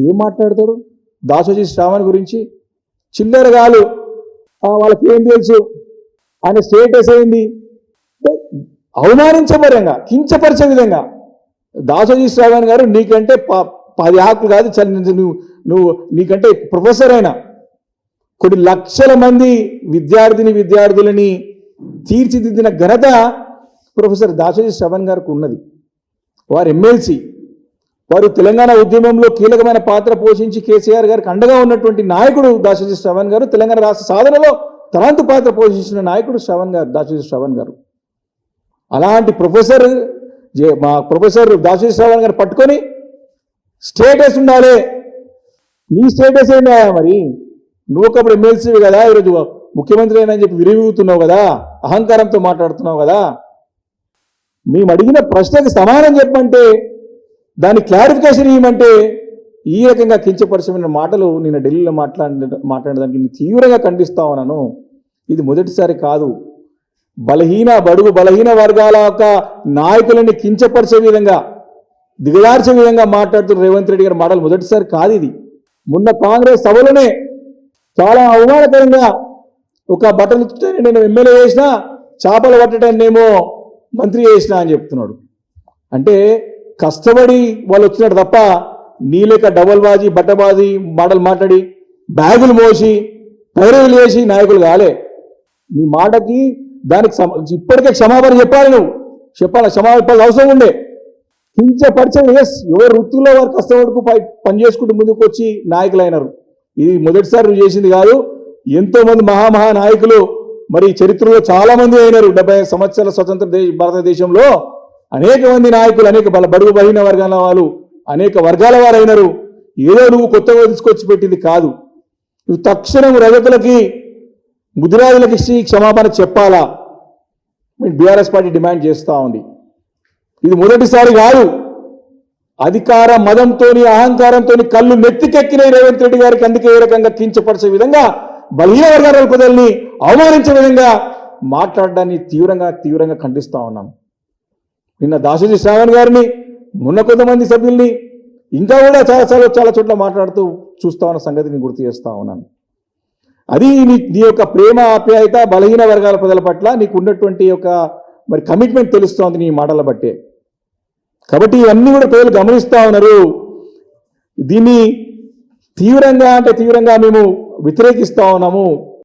ఏం మాట్లాడతాడు? దాసోజీ శ్రావణ్ గురించి. చిల్లర గాలు. వాళ్ళకి ఏం తెలుసు? ఆయన స్టేటస్ ఏంది? అవమానించబరంగా కించపరిచే విధంగా. దాసోజీ శ్రావణ్ గారు నీకంటే ప- పది ఆకులు కాదు నువ్వు నువ్వు నీకంటే ప్రొఫెసర్ అయినా. కొన్ని లక్షల మంది విద్యార్థిని విద్యార్థులని తీర్చిదిద్దిన ఘనత ప్రొఫెసర్ దాసోజీ శ్రవణ్ గారికి ఉన్నది. వారు ఎమ్మెల్సీ వారు తెలంగాణ ఉద్యమంలో కీలకమైన పాత్ర పోషించి కేసీఆర్ గారికి అండగా ఉన్నటువంటి నాయకుడు దాసోజీ శ్రవణ్ గారు తెలంగాణ రాష్ట్ర సాధనలో తలాంతు పాత్ర పోషించిన నాయకుడు శ్రవణ్ గారు దాసోజీ శ్రవణ్ గారు. అలాంటి ప్రొఫెసర్ మా ప్రొఫెసర్ దాసోజీ శ్రవణ్ గారు పట్టుకొని స్టేటస్ ఉండాలి. నీ స్టేటస్ ఏంటా మరి? నువ్వు ఒకప్పుడు ఎమ్మెల్సీవి కదా ఈరోజు ముఖ్యమంత్రి అయినా అని చెప్పి విరివిగుతున్నావు కదా అహంకారంతో మాట్లాడుతున్నావు కదా. మేము అడిగిన ప్రశ్నకు సమానం చెప్పంటే దాని క్లారిఫికేషన్ ఇవ్వమంటే ఈ రకంగా కించపరచమైన మాటలు నేను ఢిల్లీలో మాట్లాడిన మాట్లాడడానికి నేను తీవ్రంగా ఖండిస్తా ఉన్నాను. ఇది మొదటిసారి కాదు. బలహీన బడుగు బలహీన వర్గాల యొక్క నాయకులని కించపరిచే విధంగా దిగజార్చే విధంగా మాట్లాడుతున్న రేవంత్ రెడ్డి గారి మాటలు మొదటిసారి కాదు ఇది. మొన్న కాంగ్రెస్ సభలోనే చాలా అవమానకరంగా ఒక బట్టలు నేను ఎమ్మెల్యే చేసిన చేపలు పట్టడాన్నేమో మంత్రి చేసిన అని చెప్తున్నాడు. అంటే కష్టపడి వాళ్ళు వచ్చినట్టు తప్ప నీలేక డబల్ బాజీ బట్టబాజీ మాటలు మాట్లాడి బ్యాగులు మోసి పైరవులు వేసి నాయకులు కాలే. నీ మాటకి దానికి ఇప్పటికే క్షమాపణ చెప్పాలి నువ్వు. చెప్పాలి? క్షమాపణ అవసరం ఉండే. కించపరిచే ఎస్ ఎవరు వృత్తుల్లో వారు కష్టపడుకు పై పని చేసుకుంటూ ముందుకు వచ్చి నాయకులు అయినారు ఇది మొదటిసారి నువ్వు చేసింది కాదు. ఎంతోమంది మహామహా నాయకులు మరి చరిత్రలో చాలామంది అయినారు. డెబ్బై సంవత్సరాల స్వతంత్ర దేశ భారతదేశంలో. అనేక మంది నాయకులు అనేక బల బడుగు బలిన వర్గాల వాళ్ళు అనేక వర్గాల వారైనరు. ఏదో నువ్వు కొత్తగా తీసుకొచ్చి పెట్టింది కాదు. నువ్వు తక్షణం రజతులకి ముదిరాజులకి ఇచ్చి క్షమాపణ చెప్పాలా? బీఆర్ఎస్ పార్టీ డిమాండ్ చేస్తూ ఉంది. ఇది మొదటిసారి కాదు. అధికార మదంతోని అహంకారంతోని కళ్ళు నెత్తికెక్కిన రేవంత్ రెడ్డి గారికి అందుకే ఏ రకంగా కించపరిచే విధంగా బలహీన వర్గాల ప్రజల్ని అవమానించే విధంగా మాట్లాడడాన్ని తీవ్రంగా తీవ్రంగా ఖండిస్తూ ఉన్నాం. నిన్న దాసోజీ శ్రావణ్ గారిని మొన్న కొంతమంది సభ్యుల్ని ఇంకా కూడా చాలా చాలా చాలా చోట్ల మాట్లాడుతూ చూస్తా ఉన్న సంగతిని గుర్తు చేస్తా ఉన్నాను. అది నీ నీ యొక్క ప్రేమ ఆప్యాయత బలహీన వర్గాల ప్రజల పట్ల నీకు ఉన్నటువంటి ఒక మరి కమిట్మెంట్ తెలుస్తోంది నీ మాటల బట్టే. కాబట్టి ఇవన్నీ కూడా ప్రజలు గమనిస్తూ ఉన్నారు. దీన్ని తీవ్రంగా అంటే తీవ్రంగా మేము వ్యతిరేకిస్తూ ఉన్నాము.